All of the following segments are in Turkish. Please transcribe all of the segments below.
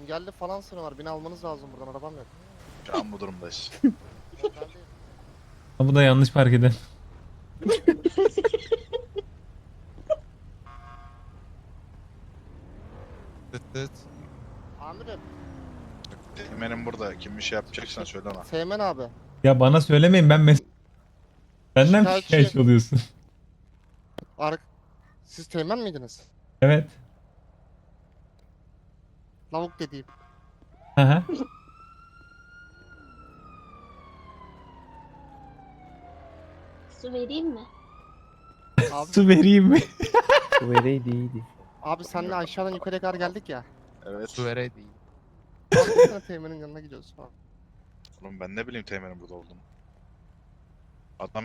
Engelli falan sıra var. Beni almanız lazım buradan. Arabam yok. Şu an bu durumdayız. Yok, ben değilim. Ha, Bu da yanlış park eden. Dıt dıt. Amirim. Teğmenim burada. Kim bir şey yapacaksan söyle ona. Teğmen abi. Ya bana söylemeyin ben mes... Benden mi Şikayetçi. şikayetçi oluyorsun? Ar Siz teğmen miydiniz? evet. Lavuk dediğim. Hı hı. Su vereyim mi? Abi, Su vereyim mi? Bu vereydi iyiydi. abi senle aşağıdan yukarıya kadar geldik ya. Evet. Su verey değil. Tane teğmenin yanına gidiyoruz falan. Oğlum ben ne bileyim teğmenin burada olduğunu. Adam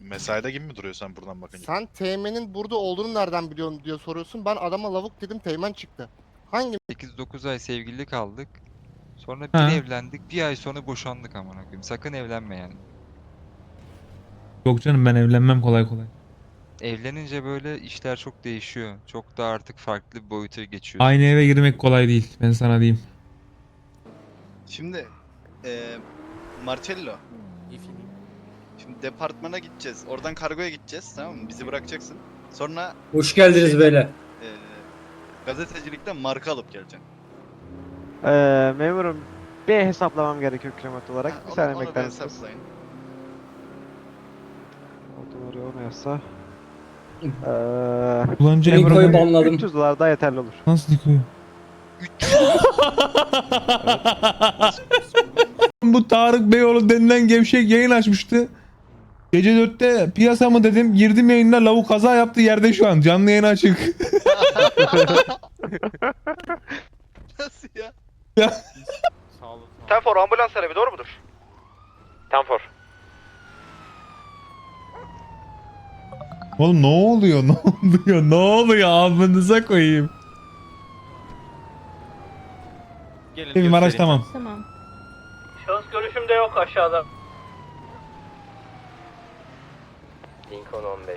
mesaide gibi mi duruyor sen buradan bakınca? Sen teğmenin burada olduğunu nereden biliyorsun diye soruyorsun. Ben adama lavuk dedim teğmen çıktı. Hangi 8-9 ay sevgili kaldık. Sonra Ha. bir evlendik. Bir ay sonra boşandık amına koyayım. Sakın evlenme yani. Yok canım ben evlenmem kolay kolay. Evlenince böyle işler çok değişiyor. Çok da artık farklı bir boyuta geçiyor. Aynı eve girmek kolay değil. Ben sana diyeyim. Şimdi eee Marcello. Şimdi departmana gideceğiz. Oradan kargoya gideceğiz. Tamam mı? Bizi bırakacaksın. Sonra Hoş geldiniz Şey- beyler. Gazetecilikten marka alıp geleceksin. Ee, memurum bir hesaplamam gerekiyor kilometre olarak. Ha, bir onu- saniye onu bekler misiniz? hesaplayın. O doğru onu yazsa. Eee... Kullanıcı Niko'yu banladım. 300 dolar daha yeterli olur. nasıl dikiyor? Bu Tarık Beyoğlu denilen gevşek yayın açmıştı. Gece 4'te piyasa mı dedim. Girdim yayına lavuk kaza yaptı yerde şu an. Canlı yayın açık. Nasıl ya? Tenfor ambulans talebi doğru mudur? Tenfor. Oğlum ne oluyor? Ne oluyor? Ne oluyor? Ağzınıza koyayım. Benim araç tamam. Tamam. Şahıs görüşümde yok aşağıda.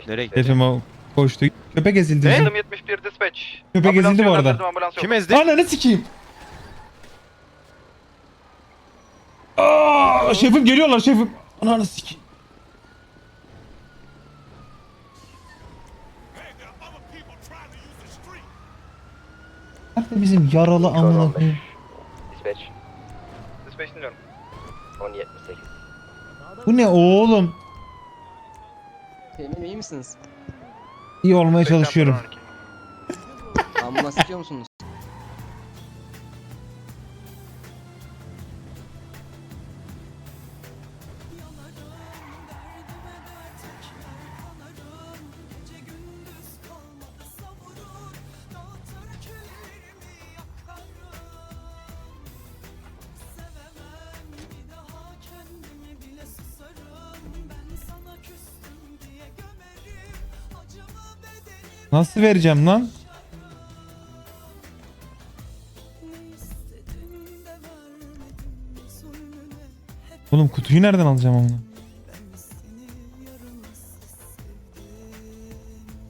Nereye Şefim o koştu. Köpek ezildi. bizim. 71 dispatch. Köpek ezildi bu arada. Ambulans yok. Kim ezdi? Ananı sikeyim. Aa, şefim geliyorlar şefim. Ananı sikeyim. Nerede bizim yaralı amına koyayım? Dispatch dinliyorum. Bu ne oğlum? Temin iyi misiniz? İyi olmaya çalışıyorum. Ambulans istiyor musunuz? Nasıl vereceğim lan? Oğlum kutuyu nereden alacağım amına?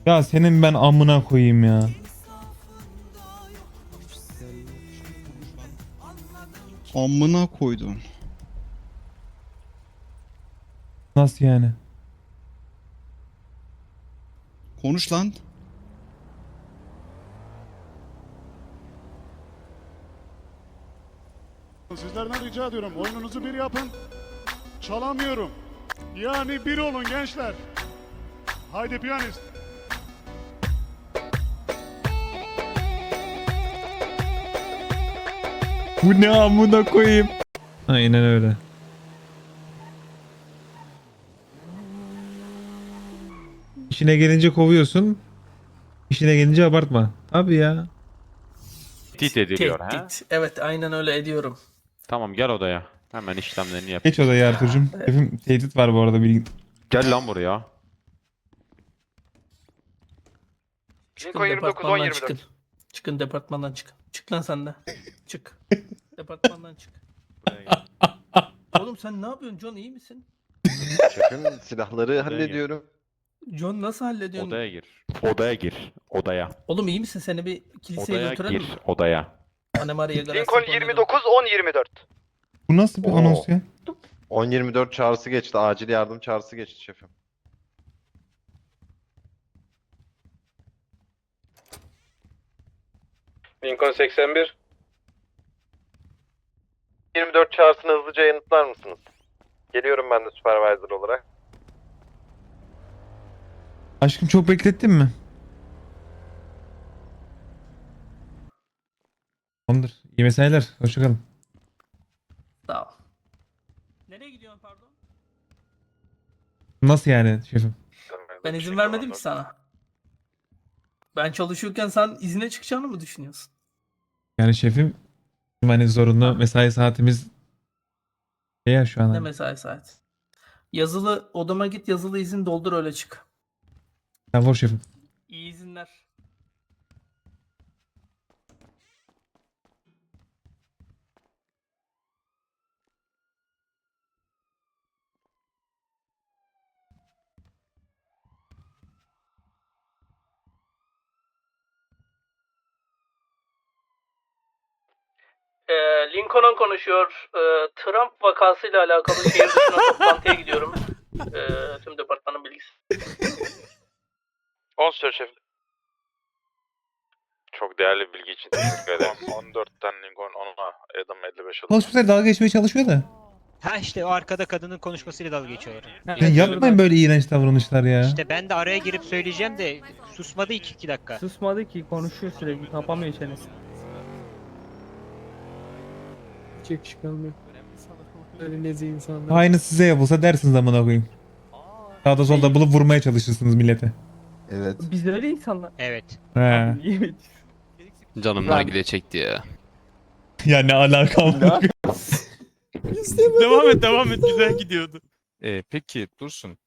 Ya senin ben amına koyayım ya. Amına koydum. Nasıl yani? Konuş lan. Sizlerden rica ediyorum oyununuzu bir yapın. Çalamıyorum. Yani bir olun gençler. Haydi piyanist. Bu ne amına koyayım? Aynen öyle. İşine gelince kovuyorsun. İşine gelince abartma. Abi ya. Tehdit ediliyor ha. Tehdit. Evet aynen öyle ediyorum. Tamam gel odaya. Hemen işlemlerini yap. Geç odaya Ertuğrul. Şefim tehdit var bu arada bilgin. Gel lan buraya. Çıkın departmandan çıkın. Çıkın departmandan çıkın. Çık lan sen de. Çık. departmandan çık. Oğlum sen ne yapıyorsun John iyi misin? Şefim silahları gir. hallediyorum. John nasıl hallediyorsun? Odaya gir. Odaya gir. Odaya. Oğlum iyi misin? Seni bir kiliseye Odaya götürelim gir. mi? Odaya. Lincoln 29 10 24. Bu nasıl bir Oo. anons ya? 10-24 çağrısı geçti. Acil yardım çağrısı geçti şefim. Lincoln 81. 24 çağrısını hızlıca yanıtlar mısınız? Geliyorum ben de supervisor olarak. Aşkım çok beklettin mi? Tamamdır. İyi mesailer. Hoşçakalın. Sağ ol. Nereye gidiyorsun pardon? Nasıl yani şefim? Ben izin vermedim ki sana. Ben çalışıyorken sen izine çıkacağını mı düşünüyorsun? Yani şefim hani zorunlu mesai saatimiz şey ya şu an. Ne hani. mesai saati? Yazılı odama git yazılı izin doldur öyle çık. Vur şefim. İyi izinler. Ee, Lincoln'un konuşuyor. Ee, Trump vakasıyla alakalı şehir dışına toplantıya gidiyorum. Ee, tüm departmanın bilgisi. 10 sür şef. Çok değerli bir bilgi için teşekkür ederim. 14'ten Lincoln 10'a Adam 55 oldu. Konuşmasıyla dalga geçmeye çalışıyor da. Ha işte o arkada kadının konuşmasıyla dalga geçiyorlar. Ya yapmayın böyle iğrenç davranışlar ya. İşte ben de araya girip söyleyeceğim de susmadı 2 2 dakika. Susmadı ki konuşuyor sürekli kapamıyor çenesi. Çek çıkamıyor. Öyle nezi insanlar. Aynı size yapılsa dersiniz amına koyayım. Sağda solda bulup vurmaya çalışırsınız millete. Evet. Biz öyle insanlar. Evet. He. Canım nargile çekti ya. Ya ne alakam var? devam et devam et güzel gidiyordu. Ee, peki Dursun.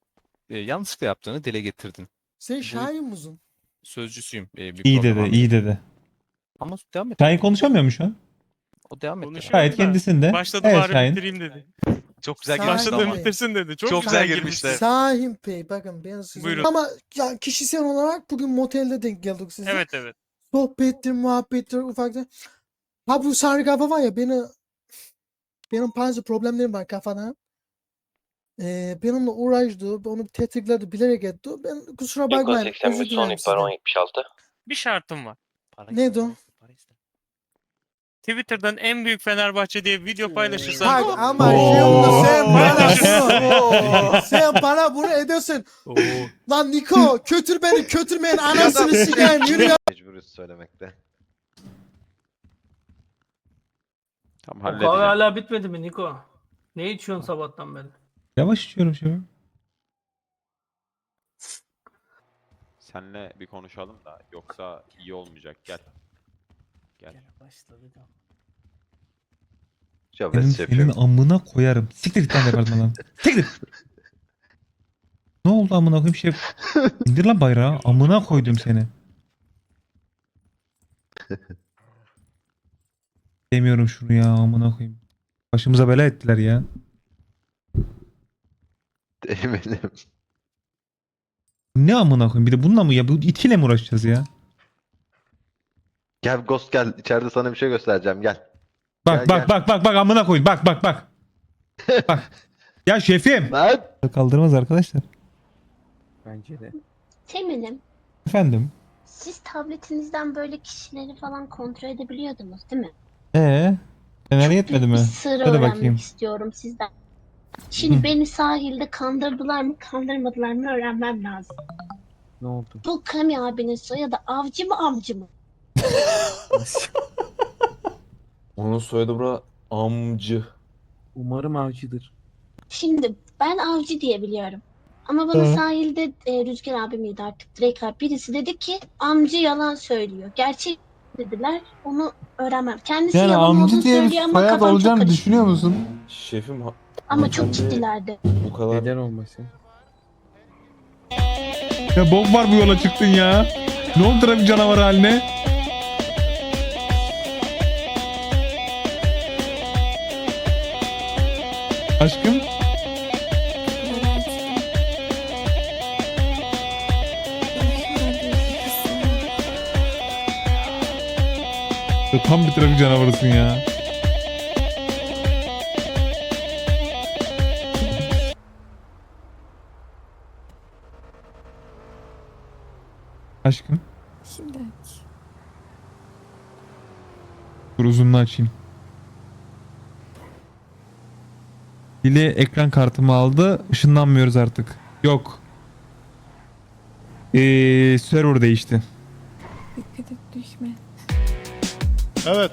Ee, yanlışlıkla yaptığını dile getirdin. Sen şahin musun? Sözcüsüyüm. Ee, bir İyi dedi, iyi dedi. Ama devam et. Şahin konuşamıyor mu şu an? O devam et. Gayet kendisinde. Başladı evet, bari Şahin. bitireyim dedi. Çok güzel girmişti mi? ama. bitirsin dedi. Çok, Çok güzel girmişti. girmişler. Sahin Bey bakın ben size... Buyurun. Ama ya kişisel olarak bugün motelde denk geldik size. Evet evet. Sohbettir, muhabbettir ufaktan. Ha bu sarı kafa var ya beni... Benim bazı problemlerim var kafada. Ee, benimle uğraştı, onu tetikledi, bilerek etti. Ben kusura bakmayın, özür dilerim sizden. 76. Bir şartım var. Neydi o? Twitter'dan en büyük Fenerbahçe diye video paylaşırsan. Bak ama şimdi sen bana sen bana bunu ediyorsun. Lan Niko, kötür beni, kötürmeyin anasını sikeyim, yürü ya. Mecburuz söylemekte. Tamam Kahve halledeceğim. hala bitmedi mi Niko? Ne içiyorsun sabahtan beri? Yavaş içiyorum şefim. Senle bir konuşalım da yoksa iyi olmayacak. Gel. Gel. Başladık. Benim senin amına koyarım. Siktir git lan departmandan. Siktir. git. Ne oldu amına koyayım şef? İndir lan bayrağı. Amına koydum seni. Demiyorum şunu ya amına koyayım. Başımıza bela ettiler ya. Eminim. Ne amına koyayım? Bir de bununla mı ya? Bu itiyle mi uğraşacağız ya? Gel Ghost gel. İçeride sana bir şey göstereceğim. Gel. Bak Gel, bak bak bak bak amına koyayım. Bak bak bak. bak. Ya şefim. Lan. Kaldırmaz arkadaşlar. Bence de. Teminim. Efendim. Siz tabletinizden böyle kişileri falan kontrol edebiliyordunuz değil mi? Ee, Fener yetmedi mi? Bir sır Hadi öğrenmek bakayım. istiyorum sizden. Şimdi Hı. beni sahilde kandırdılar mı kandırmadılar mı öğrenmem lazım. Ne oldu? Bu Kami abinin soyadı avcı mı avcı mı? Onun soyadı bura amcı. Umarım avcıdır. Şimdi ben avcı diye biliyorum. Ama bana Hı. sahilde e, Rüzgar abi miydi artık Drake abi birisi dedi ki amcı yalan söylüyor. Gerçek dediler onu öğrenmem. Kendisi Yani yalan amcı olduğunu diye bir söylüyor ama soyad kafam çok olacağını karışık. düşünüyor musun? Şefim Ama çok ciddilerdi. bu kadar Neden olmasın? Ya bok var bu yola çıktın ya. Ne oldu trafik canavarı haline? Aşkım? Ya Tam bir trafik canavarısın ya. Aşkım. Şimdi aç. Dur uzunluğu açayım. Dili ekran kartımı aldı. Işınlanmıyoruz artık. Yok. Ee, server değişti. Dikkat et düşme. Evet.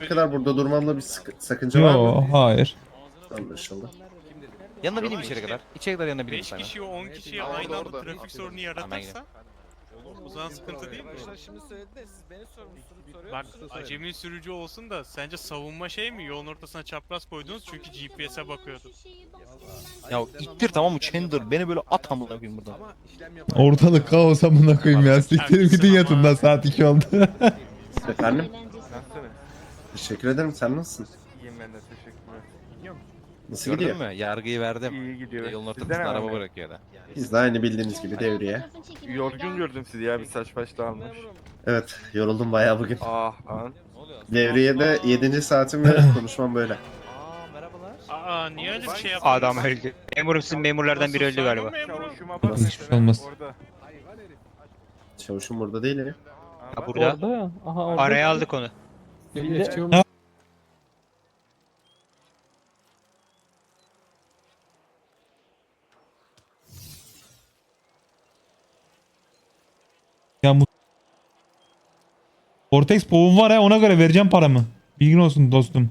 Ne kadar burada durmamla bir sakınca var Yo, mı? hayır. Anlaşıldı. Yanına bineyim içeri kadar. İçeri kadar yanına bineyim 5 sana. kişi 10 kişiye Orada, aynı anda trafik sorunu yaratırsa o zaman sıkıntı değil mi? Bak acemi sürücü olsun da sence savunma şey mi? Yolun ortasına çapraz koydunuz çünkü GPS'e bakıyordu. Ya ittir tamam mı Chandler beni böyle at amına koyayım buradan. Ortalık kaos amına koyayım ya. Siktirin gidin yatın da saat 2 oldu. Efendim? Teşekkür ederim. Sen nasılsın? İyiyim ben de teşekkürler. Nasıl Gördün gidiyor? mü? Yargıyı verdim. İyi gidiyor. Yolun ne var araba ne? bırakıyor da. Biz de aynı bildiğiniz gibi devreye. Yorgun gördüm sizi ya bir saç baş dağılmış. Evet. Yoruldum bayağı bugün. Ah lan. Ne oluyor? Devreye de 7. saatim ve konuşmam böyle. Aa merhabalar. Aa niye öyle bir şey yaptınız? Adam öldü. Memurum sizin memurlardan biri öldü galiba. Çavuşuma bak. Hiçbir şey olmaz. Orada. Çavuşum burada değil ya. Ha, burada. Araya aldık onu. Ya bu Vortex boğum var ya ona göre vereceğim paramı. Bilgin olsun dostum.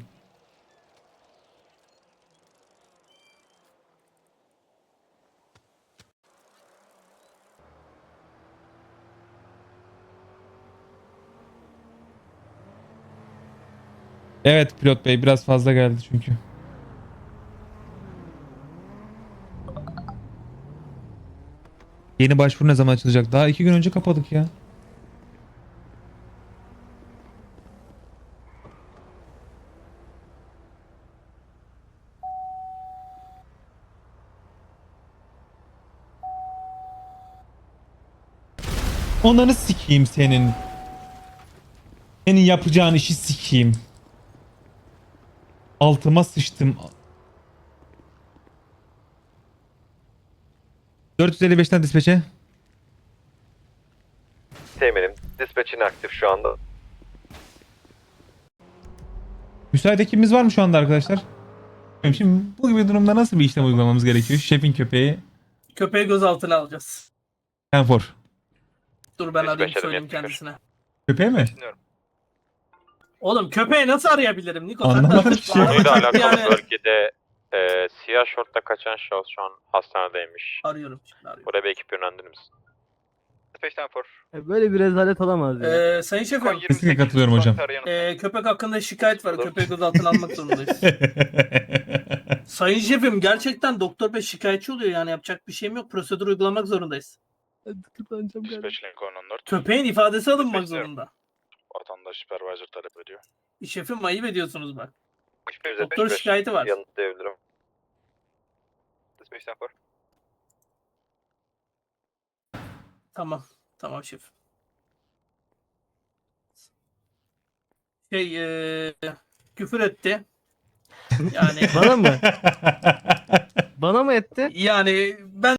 Evet pilot bey biraz fazla geldi çünkü. Yeni başvuru ne zaman açılacak? Daha iki gün önce kapadık ya. Onları sikeyim senin. Senin yapacağın işi sikeyim. Altıma sıçtım. 455'ten dispeçe. Teğmenim. Dispatch'in aktif şu anda. Müsait ekibimiz var mı şu anda arkadaşlar? Şimdi bu gibi durumda nasıl bir işlem uygulamamız gerekiyor? Şefin köpeği Köpeği gözaltına alacağız. Enfor. Dur ben arayayım, söyleyeyim kendisine. Köpeği mi? Oğlum köpeği nasıl arayabilirim Niko? Anlamadım ki. Konuyla alakalı Yani- bölgede e, siyah şortla kaçan şahıs şu an hastanedeymiş. Arıyorum şimdi arıyorum. Buraya bir ekip yönlendirir misin? Böyle bir rezalet olamaz Ee, sayın şefim, Kesinlikle katılıyorum hocam. ee, köpek hakkında şikayet var. Köpeği gözaltına almak zorundayız. sayın şefim gerçekten doktor bey şikayetçi oluyor yani yapacak bir şeyim yok. Prosedür uygulamak zorundayız. Lincoln 14. Köpeğin ifadesi alınmak zorunda. Vatandaş supervisor talep ediyor. Şefim ayıp ediyorsunuz bak. Doktor şikayeti var. Yanıtlayabilirim. Tamam. Tamam şef. Şey ee, küfür etti. Yani Bana mı? Bana mı etti? yani ben